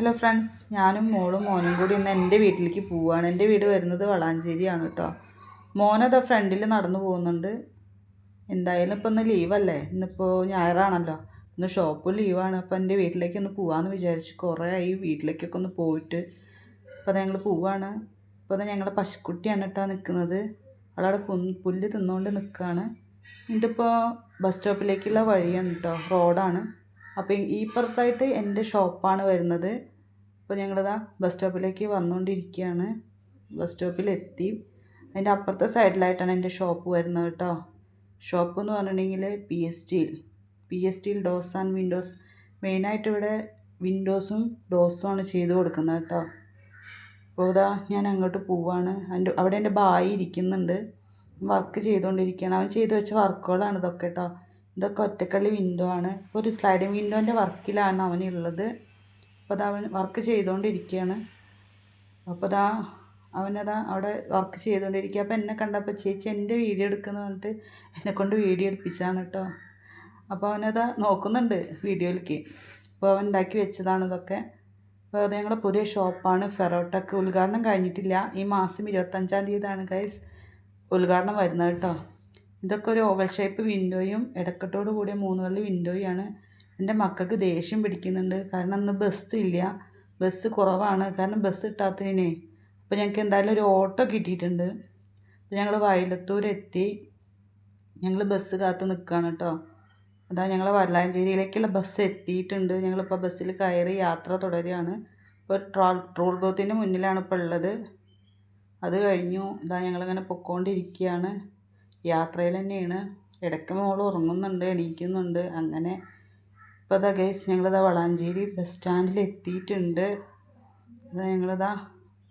Hello friends ഞാനും മോളും മോനും കൂടി ഇന്ന് എന്റെ വീട്ടിലേക്ക് പോവുകയാണ് എന്റെ വീട് വരുന്നത് വളാഞ്ചേരിയാണ് കേട്ടോ. മോനതാ ഫ്രണ്ടിൽ നടന്നു പോകുന്നുണ്ട്. എന്തായാലും ഇപ്പോൾ ഒന്ന് ലീവല്ലേ ഇന്നിപ്പോൾ ഞായറാണല്ലോ. ഇന്ന് ഷോപ്പ് ലീവാണ് അപ്പോൾ എന്റെ വീട്ടിലേക്ക് ഒന്ന് പോകാമെന്ന് വിചാരിച്ച് കുറേ ആയി വീട്ടിലേക്കൊക്കെ ഒന്ന് പോയിട്ട് അപ്പോൾ ഞങ്ങൾ പോവാണ്. ഇപ്പോൾ അത് ഞങ്ങളുടെ പശുക്കുട്ടിയാണ് കേട്ടോ നിൽക്കുന്നത്. അവളവിടെ പുല്ല് തിന്നുകൊണ്ട് നിൽക്കുകയാണ്. ഇതിപ്പോൾ ബസ് സ്റ്റോപ്പിലേക്കുള്ള വഴിയാണ് കേട്ടോ. റോഡാണ് അപ്പോൾ ഈ പുറത്തായിട്ട് എന്റെ ഷോപ്പാണ് വരുന്നത്. അപ്പോൾ ഞങ്ങളിതാ ബസ് സ്റ്റോപ്പിലേക്ക് വന്നുകൊണ്ടിരിക്കുകയാണ് ബസ് സ്റ്റോപ്പിലെത്തി. അതിന്റെ അപ്പുറത്തെ സൈഡിലായിട്ടാണ് എന്റെ ഷോപ്പ് വരുന്നത് കേട്ടോ. ഷോപ്പ് എന്ന് പറഞ്ഞിട്ടുണ്ടെങ്കിൽ പി എസ് ടിയിൽ. പി എസ് ടിയിൽ ഡോസ് ആൻഡ് വിൻഡോസ്. മെയിനായിട്ട് ഇവിടെ വിൻഡോസും ഡോസും ആണ് ചെയ്ത് കൊടുക്കുന്നത് കേട്ടോ. അപ്പോൾ ഇതാ ഞാൻ അങ്ങോട്ട് പോവാണ്. അതിന്റെ അവിടെ എന്റെ ബായി ഇരിക്കുന്നുണ്ട്. വർക്ക് ചെയ്തുകൊണ്ടിരിക്കുകയാണ്. അവൻ ചെയ്തു വെച്ച വർക്കുകളാണ് ഇതൊക്കെ കേട്ടോ. ഇതൊക്കെ ഒറ്റക്കള്ളി വിൻഡോ ആണ്. ഒരു സ്ലൈഡിങ് വിൻഡോന്റെ വർക്കിലാണ് അവനുള്ളത് അപ്പോൾ അത് അവൻ വർക്ക് ചെയ്തുകൊണ്ടിരിക്കുകയാണ് അപ്പോൾ അതാ അവനതാ അവിടെ വർക്ക് ചെയ്തുകൊണ്ടിരിക്കുക അപ്പോൾ എന്നെ കണ്ടപ്പോൾ ചേച്ചി എന്റെ വീഡിയോ എടുക്കുന്നു പറഞ്ഞിട്ട് എന്നെക്കൊണ്ട് വീഡിയോ എടുപ്പിച്ചാണ് കേട്ടോ അപ്പോൾ അവനതാ നോക്കുന്നുണ്ട് വീഡിയോയിലേക്ക് അപ്പോൾ അവൻ ഉണ്ടാക്കി വെച്ചതാണ് ഇതൊക്കെ. അപ്പോൾ അത് ഞങ്ങളുടെ പുതിയ ഷോപ്പാണ് ഫെറോട്ടക്ക് ഉദ്ഘാടനം കഴിഞ്ഞിട്ടില്ല. ഈ മാസം ഇരുപത്തഞ്ചാം തീയതിയാണ് ഗൈസ് ഉദ്ഘാടനം വരുന്നത് കേട്ടോ ഇതൊക്കെ ഒരു ഓവൽ ഷേപ്പ് വിൻഡോയും ഇടക്കെട്ടോട് കൂടിയ മൂന്ന് കള്ളി വിൻഡോയാണ് എന്റെ മക്കൾക്ക് ദേഷ്യം പിടിക്കുന്നുണ്ട്. കാരണം അന്ന് ബസ് ഇല്ല. ബസ് കുറവാണ്. കാരണം ബസ് കിട്ടാത്തതിനെ. അപ്പോൾ ഞങ്ങൾക്ക് എന്തായാലും ഒരു ഓട്ടോ കിട്ടിയിട്ടുണ്ട്. അപ്പോൾ ഞങ്ങൾ വയലത്തൂരെത്തി. ഞങ്ങൾ ബസ് കാത്ത് നിൽക്കുകയാണ് കേട്ടോ അതാ ഞങ്ങൾ വല്ലാഞ്ചേരിയിലേക്കുള്ള ബസ് എത്തിയിട്ടുണ്ട്. ഞങ്ങളിപ്പോൾ ബസ്സിൽ കയറി യാത്ര തുടരുകയാണ് ഇപ്പോൾ ട്രോൾ ട്രോൾ ബോത്തിന്റെ മുന്നിലാണ് ഇപ്പോൾ ഉള്ളത്. അത് കഴിഞ്ഞു. ഇതാ ഞങ്ങളിങ്ങനെ പൊക്കോണ്ടിരിക്കുകയാണ് യാത്രയിൽ തന്നെയാണ്. ഇടയ്ക്ക് മോൾ ഉറങ്ങുന്നുണ്ട് എണീക്കുന്നുണ്ട്. അങ്ങനെ ഇപ്പോൾ ഇതാ ഗൈസ് ഞങ്ങളിതാ വളാഞ്ചേരി ബസ് സ്റ്റാൻഡിൽ എത്തിയിട്ടുണ്ട്. അതാ ഞങ്ങളിതാ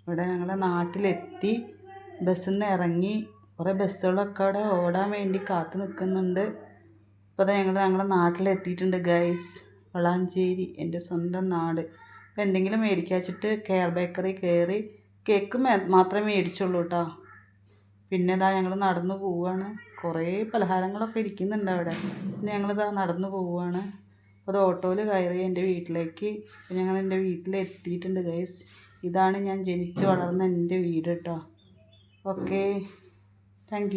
ഇവിടെ ഞങ്ങളുടെ നാട്ടിലെത്തി. ബസ്സിൽ നിന്ന് ഇറങ്ങി കുറേ ബസ്സുകളൊക്കെ അവിടെ ഓടാൻ വേണ്ടി കാത്തു നിൽക്കുന്നുണ്ട് ഇപ്പോൾ ഇതാ ഞങ്ങൾ ഞങ്ങളുടെ നാട്ടിലെത്തിയിട്ടുണ്ട് ഗൈസ് വളാഞ്ചേരി എന്റെ സ്വന്തം നാട്. അപ്പോൾ എന്തെങ്കിലും മേടിക്കാച്ചിട്ട് കെയർ ബേക്കറി കയറി കേക്ക് മാത്രമേ മേടിച്ചുള്ളൂ കേട്ടോ പിന്നെ ഇതാ ഞങ്ങൾ നടന്നു പോവുകയാണ് കുറേ പലഹാരങ്ങളൊക്കെ ഇരിക്കുന്നുണ്ട് അവിടെ. പിന്നെ ഞങ്ങളിതാ നടന്നു പോവുകയാണ് അപ്പോൾ അത് ഓട്ടോയിൽ കയറി എന്റെ വീട്ടിലേക്ക്. ഞങ്ങൾ എന്റെ വീട്ടിലെത്തിയിട്ടുണ്ട് ഗൈസ് ഇതാണ് ഞാൻ ജനിച്ച് വളർന്ന എന്റെ വീട് കേട്ടോ ഓക്കെ താങ്ക്